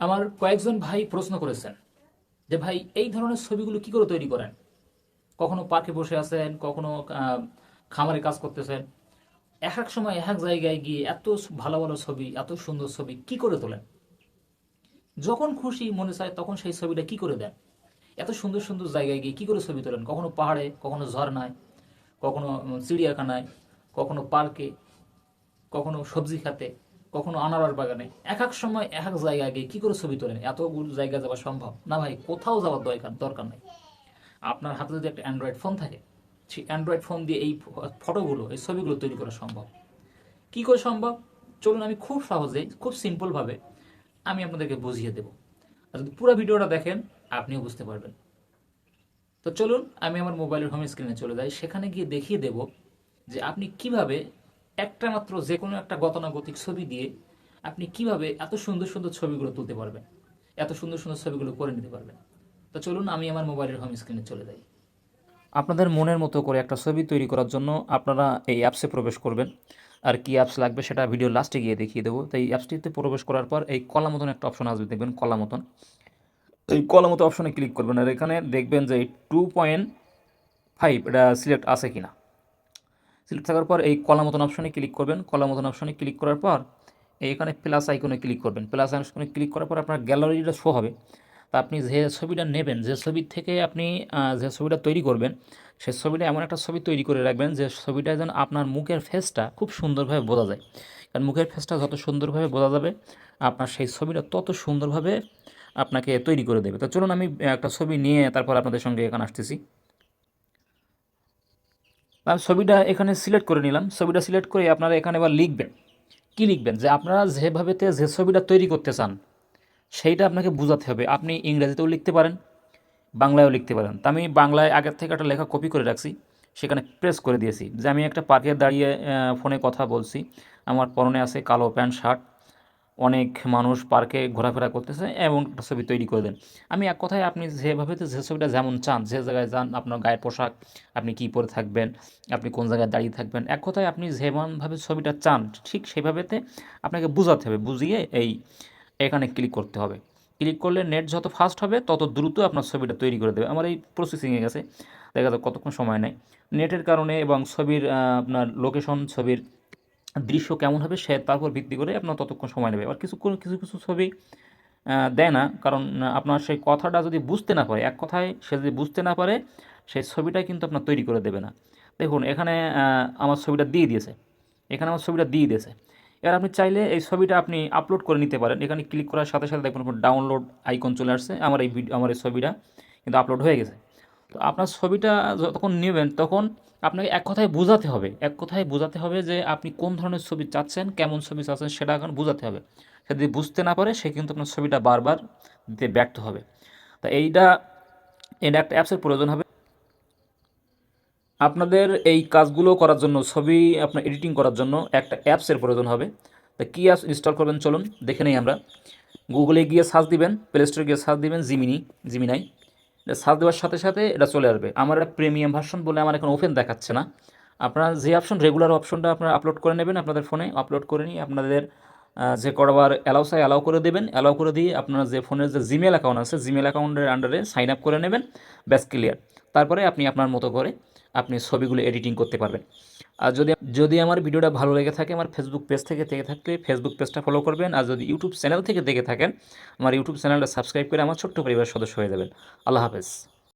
আমার কয়েকজন ভাই প্রশ্ন করেছেন যে, ভাই, এই ধরনের ছবিগুলো কি করে তৈরি করেন? কখনো পার্কে বসে আছেন, কখনো খামারে কাজ করতেছেন। এক এক সময়, এক এক জায়গায় গিয়ে এত ভালো ভালো ছবি, এত সুন্দর ছবি কি করে তোলেন? যখন খুশি মনে চায়, তখন সেই ছবিটা কি করে দেন? এত সুন্দর সুন্দর জায়গায় গিয়ে কি করে ছবি তোলেন? কখনো পাহাড়ে, কখনো ঝর্ণায়, কখনো চিড়িয়াখানায়, কখনো পার্কে, কখনো সবজি খাতে কখনো আনারস বাগানে। এক এক সময় এক এক জায়গায় গিয়ে কি করে ছবি তোলেন? এতগুলো জায়গা যাওয়া সম্ভব? না ভাই, কোথাও যাওয়ার দরকার দরকার নেই। আপনার হাতে যদি একটা অ্যান্ড্রয়েড ফোন থাকে, সেই অ্যান্ড্রয়েড ফোন দিয়ে এই ফটোগুলো এই ছবিগুলো তৈরি করা সম্ভব। কি করে সম্ভব? চলুন আমি খুব সহজে, খুব সিম্পলভাবে আমি আপনাদেরকে বুঝিয়ে দেব। আর যদি পুরো ভিডিওটা দেখেন, আপনিও বুঝতে পারবেন। তো চলুন, আমি আমার মোবাইলের হোম স্ক্রিনে চলে যাই। সেখানে গিয়ে দেখিয়ে দেব যে আপনি কীভাবে একটা মাত্র যে কোনো একটা গতানুগতিক ছবি দিয়ে আপনি কীভাবে এত সুন্দর সুন্দর ছবিগুলো তুলতে পারবেন? এত সুন্দর সুন্দর ছবিগুলো করে নিতে পারবেন? তো চলুন, আমি আমার মোবাইলের হোম স্ক্রিনে চলে যাই। আপনাদের মনের মতো করে একটা ছবি তৈরি করার জন্য আপনারা এই অ্যাপসে প্রবেশ করবেন। আর কি অ্যাপস লাগবে সেটা ভিডিও লাস্টে গিয়ে দেখিয়ে দেবো। তো এই অ্যাপসটিতে প্রবেশ করার পর এই কলা মতন একটা অপশন আসবে, দেখবেন কলা মতন। এই কলা মতো অপশনে ক্লিক করবেন। আর এখানে দেখবেন যে টু পয়েন্ট ফাইভ এটা সিলেক্ট আছে কিনা। সিলেক্ট থাকার পর এই কলা মতন অপশনে ক্লিক করবেন। কলা মতন অপশনে ক্লিক করার পর এখানে প্লাস আইকনে ক্লিক করবেন। প্লাস আইকনে ক্লিক করার পর আপনার গ্যালারিটা শো হবে। তা আপনি যে ছবিটা নেবেন, যে ছবি থেকে আপনি যে ছবিটা তৈরি করবেন, সে ছবিটা এমন একটা ছবি তৈরি করে রাখবেন যে ছবিটা যেন আপনার মুখের ফেসটা খুব সুন্দরভাবে বোঝা যায়। কারণ মুখের ফেসটা যত সুন্দরভাবে বোঝা যাবে, আপনার সেই ছবিটা তত সুন্দরভাবে আপনাকে তৈরি করে দেবে। তো চলুন আমি একটা ছবি নিয়ে তারপর আপনাদের সঙ্গে এখানে আসতেছি। আমি ছবিটা এখানে সিলেক্ট করে নিলাম। ছবিটা সিলেক্ট করে আপনারা এখানে এবার লিখবেন। কি লিখবেন? যে আপনারা যেভাবেতে যে ছবিটা তৈরি করতে চান, সেইটা আপনাকে বোঝাতে হবে। আপনি ইংরেজিতেও লিখতে পারেন, বাংলায়ও লিখতে পারেন। তা আমি বাংলায় আগের থেকে একটা লেখা কপি করে রাখছি, সেখানে প্রেস করে দিয়েছি। যে আমি একটা পার্কে দাঁড়িয়ে ফোনে কথা বলছি। আমার পরনে আছে কালো প্যান্ট শার্ট অনেক মানুষ পার্কে ঘোরাফেরা করতেছে এমন একটা ছবি তৈরি করে দেন। আমি এক কথায় আপনি যেভাবে যে ছবিটা যেমন চান, যে জায়গায় যান, আপনার গায়ের পোশাক, আপনি কী পরে থাকবেন, আপনি কোন জায়গায় দাঁড়িয়ে থাকবেন, এক কথায় আপনি যেমনভাবে ছবিটা চান, ঠিক সেইভাবেতে আপনাকে বোঝাতে হবে, বুঝিয়ে এই এখানে ক্লিক করতে হবে। ক্লিক করলে নেট যত ফাস্ট হবে, তত দ্রুত আপনার ছবিটা তৈরি করে দেবে। আমার এই প্রসেসিংয়ে গেছে, দেখা যাক কতক্ষণ সময় নেয়। নেটের কারণে এবং ছবির আপনার লোকেশন ছবির দৃশ্য কেমন হবে সে তার উপর ভিত্তি করে আপনার ততক্ষণ সময় নেবে। আর কিছু কিছু কিছু ছবি দেয় না, কারণ আপনার সেই কথাটা যদি বুঝতে না পারে, এক কথায় সে যদি বুঝতে না পারে, সেই ছবিটা কিন্তু আপনার তৈরি করে দেবে না। দেখুন, এখানে আমার ছবিটা দিয়ে দিয়েছে। এখানে আমার ছবিটা দিয়ে দিয়েছে। এবার আপনি চাইলে এই ছবিটা আপনি আপলোড করে নিতে পারেন। এখানে ক্লিক করার সাথে সাথে দেখবেন ডাউনলোড আইকন চলে আসছে। আমার এই ভিডিও আমার এই ছবিটা কিন্তু আপলোড হয়ে গেছে। তো আপনার ছবিটা যতক্ষণ নেবেন, তখন আপনাকে এক কথায় বোঝাতে হবে। এক কথায় বোঝাতে হবে যে আপনি কোন ধরনের ছবি চাচ্ছেন, কেমন ছবি চাচ্ছেন, সেটা এখন বোঝাতে হবে। সে যদি বুঝতে না পারে, সে কিন্তু আপনার ছবিটা বারবার দিতে ব্যর্থ হবে। তা এইটা এটা একটা অ্যাপসের প্রয়োজন হবে। আপনাদের এই কাজগুলো করার জন্য, ছবি আপনার এডিটিং করার জন্য একটা অ্যাপসের প্রয়োজন হবে। তা কী অ্যাপস ইনস্টল করবেন চলুন, দেখে নেই আমরা। গুগলে গিয়ে সার্চ দিবেন, প্লে স্টোরে গিয়ে সার্চ দিবেন জিমিনি জিমিনাই সার্চ দেওয়ার সাথে সাথে এটা চলে আসবে। আমার একটা প্রিমিয়াম ভার্সন বলে আমার এখন ওপেন দেখাচ্ছে না। আপনার যে অপশন রেগুলার অপশনটা আপনারা আপলোড করে নেবেন আপনাদের ফোনে আপলোড করে নিয়ে আপনাদের যে করবার অ্যালাউ সাই অ্যালাউ করে দেবেন। অ্যালাউ করে দিয়ে আপনার যে ফোনের যে জিমেল অ্যাকাউন্ট আছে জিমেল অ্যাকাউন্টের আন্ডারে সাইন আপ করে নেবেন। ব্যাস ক্লিয়ার তারপরে আপনি আপনার মতো করে আপনি ছবিগুলো এডিটিং করতে পারবেন। আর যদি যদি আমার ভিডিওটা ভালো লেগে থাকে, আমার ফেসবুক পেজ থেকে দেখে থাকলে ফেসবুক পেজটা ফলো করবেন। আর যদি ইউটিউব চ্যানেল থেকে দেখে থাকেন, আমার ইউটিউব চ্যানেলটা সাবস্ক্রাইব করে আমার ছোট্ট পরিবার সদস্য হয়ে যাবেন। আল্লাহ হাফেজ।